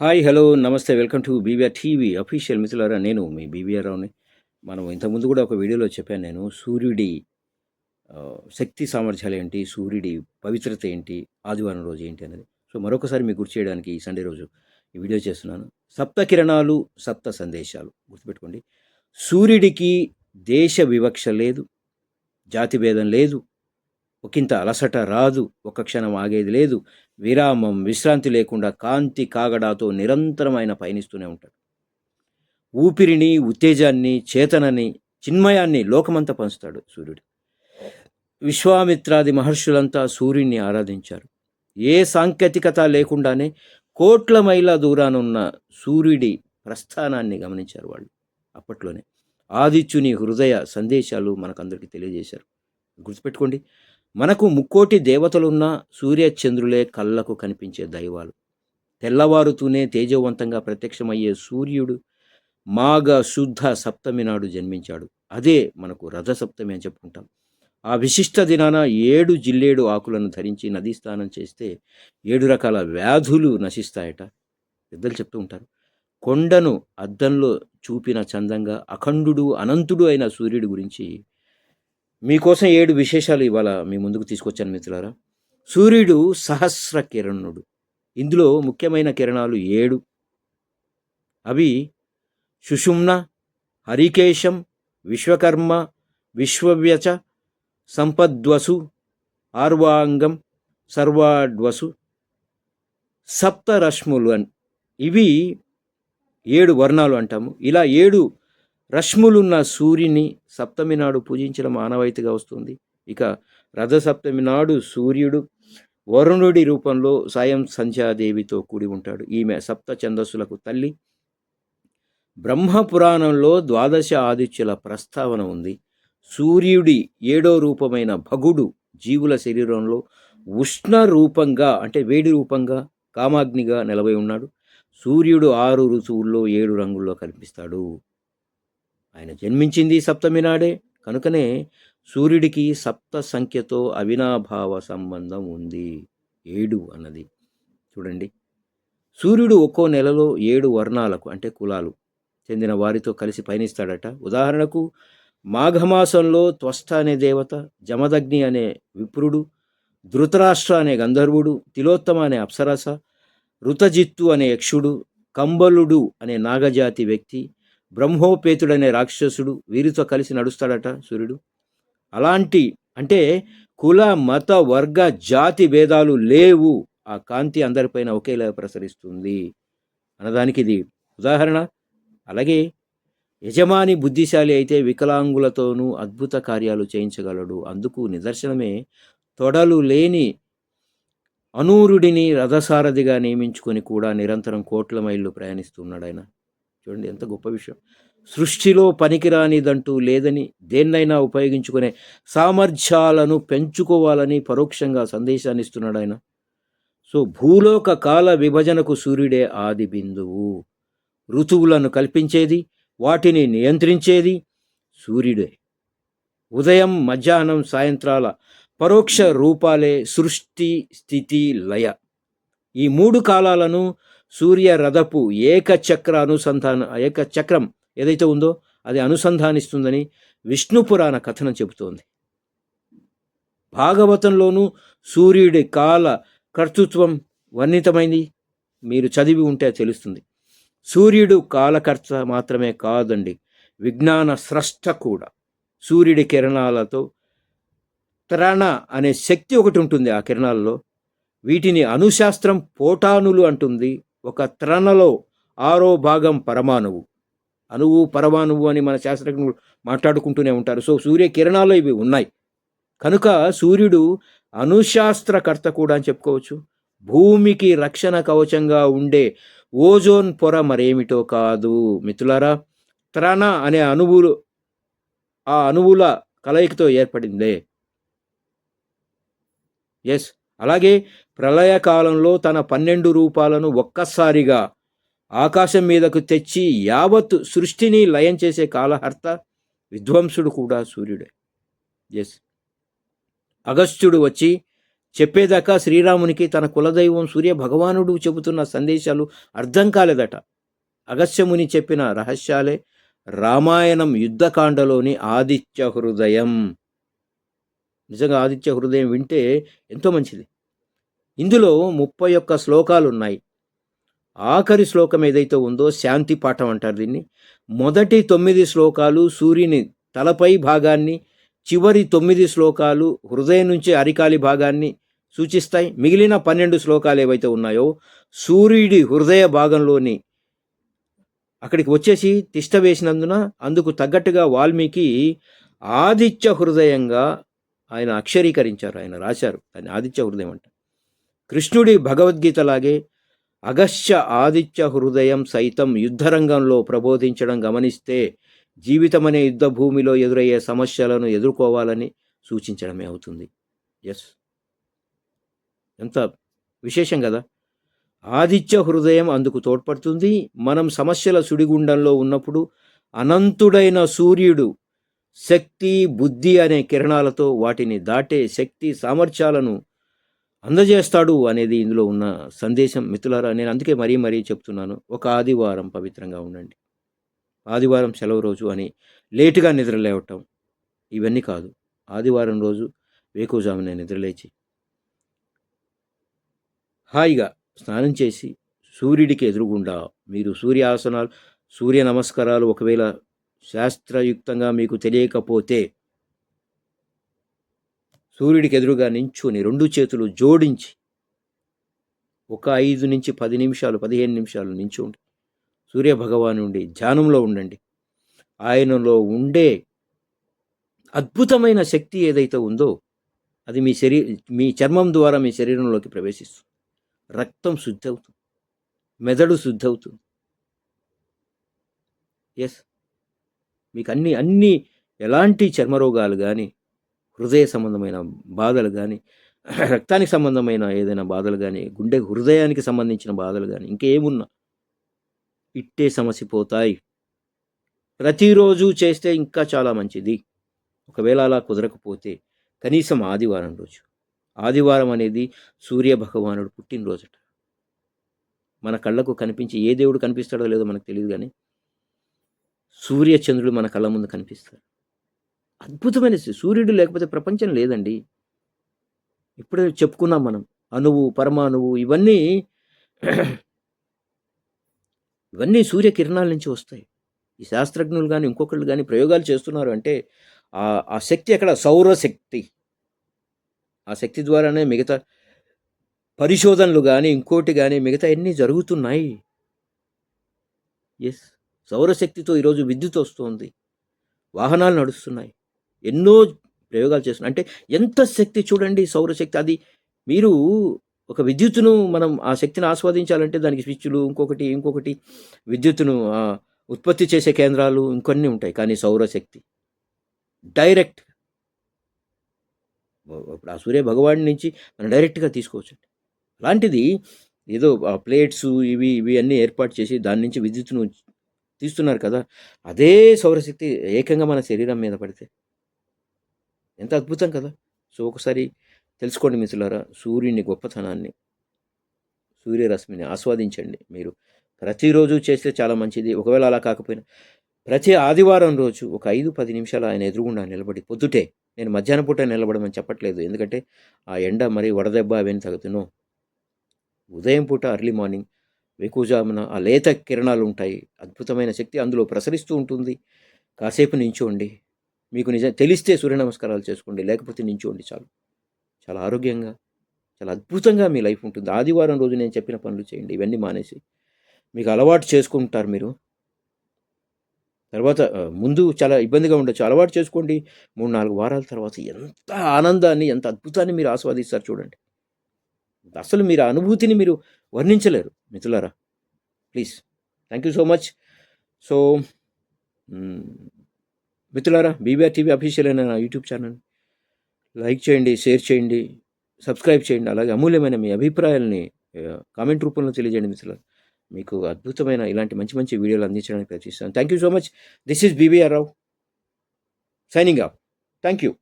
Hi hello నమస్తే welcome to BVR TV official మిత్రులారా నేను మీ బీవీఆర్ రావుని మనం ఇంతకుముందు కూడా ఒక వీడియోలో చెప్పాను నేను సూర్యుడి శక్తి సామర్థ్యాలు ఏంటి సూర్యుడి పవిత్రత ఏంటి ఆదివారం రోజు ఏంటి అనేది సో మరొకసారి మీకు గుర్తు చేయడానికి ఈ సండే రోజు ఈ వీడియో చేస్తున్నాను సప్త కిరణాలు సప్త సందేశాలు గుర్తుపెట్టుకోండి సూర్యుడికి దేశ వివక్ష లేదు జాతి భేదం లేదు ఒకంత అలసట రాదు ఒక క్షణం ఆగేది లేదు విరామం విశ్రాంతి లేకుండా కాంతి కాగడాతో నిరంతరం ఆయన పయనిస్తూనే ఉంటాడు. ఊపిరిని ఉత్తేజాన్ని చేతనని చిన్మయాన్ని లోకమంతా పంచుతాడు సూర్యుడు. విశ్వామిత్రాది మహర్షులంతా సూర్యుడిని ఆరాధించారు. ఏ సాంకేతికత లేకుండానే కోట్ల మైళ్ళ దూరానున్న సూర్యుడి ప్రస్థానాన్ని గమనించారు వాళ్ళు అప్పట్లోనే. ఆదిత్యుని హృదయ సందేశాలు మనకందరికీ తెలియజేశారు. గుర్తుపెట్టుకోండి మనకు ముక్కోటి దేవతలున్న సూర్యచంద్రులే కళ్ళకు కనిపించే దైవాలు. తెల్లవారుతూనే తేజవంతంగా ప్రత్యక్షమయ్యే సూర్యుడు మాఘ శుద్ధ సప్తమి నాడు జన్మించాడు. అదే మనకు రథ సప్తమి అని చెప్పుకుంటాం. ఆ విశిష్ట దినాన ఏడు జిల్లేడు ఆకులను ధరించి నదీ స్నానం చేస్తే ఏడు రకాల వ్యాధులు నశిస్తాయట. పెద్దలు చెప్తూ ఉంటారు. కొండను అద్దంలో చూపిన చందంగా అఖండుడు అనంతుడు అయిన సూర్యుడి గురించి మీకోసం ఏడు విశేషాలు ఇవాళ మీ ముందుకు తీసుకొచ్చాను మిత్రులారా. సూర్యుడు సహస్ర కిరణుడు. ఇందులో ముఖ్యమైన కిరణాలు ఏడు. అవి సుషుమ్న హరికేశం విశ్వకర్మ విశ్వవ్యచ సంపద్వసు ఆర్వాంగం సర్వాడ్వసు సప్తరశ్ములు అని ఇవి ఏడు వర్ణాలు అంటాము. ఇలా ఏడు రశ్ములున్న సూర్యుని సప్తమి నాడు పూజించడం ఆనవాయితీగా వస్తుంది. ఇక రథసప్తమి నాడు సూర్యుడు వరుణుడి రూపంలో సాయం సంధ్యాదేవితో కూడి ఉంటాడు. ఈమె సప్త ఛందస్సులకు తల్లి. బ్రహ్మపురాణంలో ద్వాదశ ఆదిత్యుల ప్రస్తావన ఉంది. సూర్యుడి ఏడో రూపమైన భగుడు జీవుల శరీరంలో ఉష్ణ రూపంగా అంటే వేడి రూపంగా కామాగ్నిగా నిలబడి ఉన్నాడు. సూర్యుడు ఆరు ఋతువుల్లో ఏడు రంగుల్లో కనిపిస్తాడు. ఆయన జన్మించింది సప్తమి నాడే. కనుకనే సూర్యుడికి సప్త సంఖ్యతో అవినాభావ సంబంధం ఉంది. ఏడు అన్నది. చూడండి. సూర్యుడు ఒక్కో నెలలో ఏడు వర్ణాలకు అంటే కులాలు చెందిన వారితో కలిసి పయనిస్తాడట. ఉదాహరణకు మాఘమాసంలో త్వష్ట అనే దేవత జమదగ్ని అనే విప్రుడు ధృతరాష్ట్ర అనే గంధర్వుడు తిలోత్తమ అనే అప్సరస ఋతజిత్తు అనే యక్షుడు కంబలుడు అనే నాగజాతి వ్యక్తి బ్రహ్మోపేతుడనే రాక్షసుడు వీరితో కలిసి నడుస్తాడట సూర్యుడు. అలాంటి అంటే కుల మత వర్గ జాతి భేదాలు లేవు. ఆ కాంతి అందరిపైన ఒకేలా ప్రసరిస్తుంది. అన్నదానికి ఇది ఉదాహరణ. అలాగే యజమాని బుద్ధిశాలి అయితే వికలాంగులతోనూ అద్భుత కార్యాలు చేయించగలడు. అందుకు నిదర్శనమే తొడలు లేని అనూరుడిని రథసారథిగా నియమించుకొని కూడా నిరంతరం కోట్ల మైళ్ళు ప్రయాణిస్తున్నాడు ఆయన చూడండి ఎంత గొప్ప విషయం. సృష్టిలో పనికిరానిదంటూ లేదని దేన్నైనా ఉపయోగించుకునే సామర్థ్యాలను పెంచుకోవాలని పరోక్షంగా సందేశాన్ని ఇస్తున్నాడు ఆయన. సో భూలోక కాల విభజనకు సూర్యుడే ఆది బిందువు. ఋతువులను కల్పించేది వాటిని నియంత్రించేది సూర్యుడే. ఉదయం మధ్యాహ్నం సాయంత్రాల పరోక్ష రూపాలే సృష్టి స్థితి లయ. ఈ మూడు కాలాలను సూర్య రథపు ఏకచక్ర అనుసంధాన ఏకచక్రం ఏదైతే ఉందో అది అనుసంధానిస్తుందని విష్ణు పురాణ కథనం చెబుతోంది. భాగవతంలోనూ సూర్యుడి కాల కర్తృత్వం వర్ణితమైంది. మీరు చదివి ఉంటే తెలుస్తుంది. సూర్యుడు కాలకర్త మాత్రమే కాదండి విజ్ఞాన స్రష్ట కూడా. సూర్యుడి కిరణాలతో త్రణ అనే శక్తి ఒకటి ఉంటుంది ఆ కిరణాల్లో. వీటిని అణుశాస్త్రం పోటానులు అంటుంది. ఒక త్రణలో ఆరో భాగం పరమాణువు. అణువు పరమాణువు అని మన శాస్త్రజ్ఞులు మాట్లాడుకుంటూనే ఉంటారు. సో సూర్య కిరణాలు ఇవి ఉన్నాయి. కనుక సూర్యుడు అణుశాస్త్రకర్త కూడా అని చెప్పుకోవచ్చు. భూమికి రక్షణ కవచంగా ఉండే ఓజోన్ పొర మరేమిటో కాదు. మిత్రులారా త్రణ అనే అణువులు ఆ అణువుల కలయికతో ఏర్పడిందే. ఎస్ అలాగే ప్రళయకాలంలో తన పన్నెండు రూపాలను ఒక్కసారిగా ఆకాశం మీదకు తెచ్చి యావత్ సృష్టిని లయం చేసే కాలహర్త విధ్వంసుడు కూడా సూర్యుడే. ఎస్ అగస్త్యుడు వచ్చి చెప్పేదాకా శ్రీరామునికి తన కులదైవం సూర్య భగవానుడు చెబుతున్న సందేశాలు అర్థం కాలేదట. అగస్త్యముని చెప్పిన రహస్యాలే రామాయణం యుద్ధకాండలోని ఆదిత్య హృదయం. నిజంగా ఆదిత్య హృదయం వింటే ఎంతో మంచిది. ఇందులో ముప్పై ఒక్క శ్లోకాలు ఉన్నాయి ఆఖరి శ్లోకం ఏదైతే ఉందో శాంతి పాఠం అంటారు దీన్ని. మొదటి తొమ్మిది శ్లోకాలు సూర్యుని తలపై భాగాన్ని చివరి తొమ్మిది శ్లోకాలు హృదయం నుంచి అరికాలి భాగాన్ని సూచిస్తాయి. మిగిలిన పన్నెండు శ్లోకాలు ఏవైతే ఉన్నాయో సూర్యుడి హృదయ భాగంలోని అక్కడికి వచ్చేసి తిష్ట వేసినందున అందుకు తగ్గట్టుగా వాల్మీకి ఆదిత్య హృదయంగా ఆయన అక్షరీకరించారు ఆయన రాశారు. దాన్ని ఆదిత్య హృదయం అంట కృష్ణుడి భగవద్గీతలాగే అగస్త్య ఆదిత్య హృదయం సైతం యుద్ధరంగంలో ప్రబోధించడం గమనిస్తే జీవితమనే యుద్ధ భూమిలో ఎదురయ్యే సమస్యలను ఎదుర్కోవాలని సూచించడమే అవుతుంది. ఎస్ ఎంత విశేషం కదా. ఆదిత్య హృదయం అందుకు తోడ్పడుతుంది. మనం సమస్యల సుడిగుండంలో ఉన్నప్పుడు అనంతుడైన సూర్యుడు శక్తి బుద్ధి అనే కిరణాలతో వాటిని దాటే శక్తి సామర్థ్యాలను అందజేస్తాడు అనేది ఇందులో ఉన్న సందేశం మిత్రులారా నేను అందుకే మరీ మరీ చెప్తున్నాను. ఒక ఆదివారం పవిత్రంగా ఉండండి. ఆదివారం సెలవు రోజు అని లేటుగా నిద్ర లేవటం ఇవన్నీ కాదు. ఆదివారం రోజు వేకుజామునే నిద్రలేచి హాయిగా స్నానం చేసి సూర్యుడికి ఎదురుగుండా మీరు సూర్యాసనాలు సూర్య నమస్కారాలు ఒకవేళ శాస్త్రయుక్తంగా మీకు తెలియకపోతే సూర్యుడికి ఎదురుగా నించుని రెండు చేతులు జోడించి ఒక ఐదు నుంచి పది నిమిషాలు పదిహేను నిమిషాలు నించుండి సూర్య భగవానుండి ధ్యానంలో ఉండండి. ఆయనలో ఉండే అద్భుతమైన శక్తి ఏదైతే ఉందో అది మీ శరీ మీ చర్మం ద్వారా మీ శరీరంలోకి ప్రవేశిస్తుంది. రక్తం శుద్ధి అవుతుంది మెదడు శుద్ధి అవుతుంది ఎస్ మీకు అన్ని అన్ని ఎలాంటి చర్మరోగాలు కానీ హృదయ సంబంధమైన బాధలు కానీ రక్తానికి సంబంధమైన ఏదైనా బాధలు కానీ గుండె హృదయానికి సంబంధించిన బాధలు కానీ ఇంకేమున్నా ఇట్టే సమసిపోతాయి. ప్రతిరోజు చేస్తే ఇంకా చాలా మంచిది. ఒకవేళ అలా కుదరకపోతే కనీసం ఆదివారం రోజు. ఆదివారం అనేది సూర్య భగవానుడు పుట్టినరోజుట. మన కళ్ళకు కనిపించి ఏ దేవుడు కనిపిస్తాడో లేదో మనకు తెలియదు కానీ సూర్య చంద్రుడు మన కళ్ళ ముందు కనిపిస్తారు అద్భుతమైన సూర్యుడు లేకపోతే ప్రపంచం లేదండి. ఇప్పుడే చెప్పుకున్నాం మనం. అణువు పరమాణువు ఇవన్నీ ఇవన్నీ సూర్యకిరణాల నుంచి వస్తాయి. ఈ శాస్త్రజ్ఞులు కానీ ఇంకొకళ్ళు కానీ ప్రయోగాలు చేస్తున్నారు అంటే ఆ శక్తి అక్కడ సౌరశక్తి ఆ శక్తి ద్వారానే మిగతా పరిశోధనలు కానీ ఇంకోటి కానీ మిగతా అన్నీ జరుగుతున్నాయి? ఎస్. సౌరశక్తితో ఈరోజు విద్యుత్ వస్తుంది. వాహనాలు నడుస్తున్నాయి. ఎన్నో ప్రయోగాలు చేస్తున్నాయి అంటే ఎంత శక్తి చూడండి సౌరశక్తి అది మీరు ఒక విద్యుత్తును మనం ఆ శక్తిని ఆస్వాదించాలంటే దానికి స్విచ్లు ఇంకొకటి ఇంకొకటి విద్యుత్తును ఉత్పత్తి చేసే కేంద్రాలు ఇంకొన్ని ఉంటాయి కానీ సౌరశక్తి డైరెక్ట్ ఇప్పుడు ఆ సూర్య భగవాన్ నుంచి మనం డైరెక్ట్గా తీసుకోవచ్చు. అలాంటిది ఏదో ఆ ప్లేట్స్ ఇవి ఇవి అన్నీ ఏర్పాటు చేసి దాని నుంచి విద్యుత్తును తీస్తున్నారు కదా అదే సౌరశక్తి ఏకంగా మన శరీరం మీద పడితే. ఎంత అద్భుతం కదా. సో ఒకసారి తెలుసుకోండి మిత్రులారా సూర్యుని గొప్పతనాన్ని. సూర్యరశ్మిని ఆస్వాదించండి మీరు. ప్రతిరోజు చేస్తే చాలా మంచిది. ఒకవేళ అలా కాకపోయినా ప్రతి ఆదివారం రోజు ఒక ఐదు పది నిమిషాలు ఆయన ఎదురుగుండా నిలబడి పొద్దుటే. నేను మధ్యాహ్నం పూట నిలబడమని చెప్పట్లేదు. ఎందుకంటే ఆ ఎండ మరి వడదెబ్బ అవన్నీ తగ్గుతున్నో ఉదయం పూట అర్లీ మార్నింగ్ వేకుజామున ఆ లేత కిరణాలు ఉంటాయి. అద్భుతమైన శక్తి అందులో ప్రసరిస్తూ ఉంటుంది. కాసేపు నించోండి. మీకు నిజం తెలిస్తే సూర్య నమస్కారాలు చేసుకోండి లేకపోతే నించోండి చాలు. చాలా ఆరోగ్యంగా చాలా అద్భుతంగా మీ లైఫ్ ఉంటుంది. ఆదివారం రోజు నేను చెప్పిన పనులు చేయండి ఇవన్నీ మానేసి. మీకు అలవాటు చేసుకుంటారు మీరు. తర్వాత ముందు చాలా ఇబ్బందిగా ఉండొచ్చు. అలవాటు చేసుకోండి. మూడు నాలుగు వారాల తర్వాత ఎంత ఆనందాన్ని ఎంత అద్భుతాన్ని మీరు ఆస్వాదిస్తారు చూడండి. అసలు మీరు అనుభూతిని మీరు వర్ణించలేరు మిత్రులారా. Please. Thank you so much. So మిత్రులారా బీబీఆర్ టీవీ అఫీషియల్ అయిన నా యూట్యూబ్ ఛానల్ లైక్ చేయండి షేర్ చేయండి సబ్స్క్రైబ్ చేయండి. అలాగే అమూల్యమైన మీ అభిప్రాయాల్ని కామెంట్ రూపంలో తెలియజేయండి మిత్రులారా. మీకు అద్భుతమైన ఇలాంటి మంచి మంచి వీడియోలు అందించడానికి ప్రయత్నిస్తాను. Thank you so much this is BBR Rao signing off thank you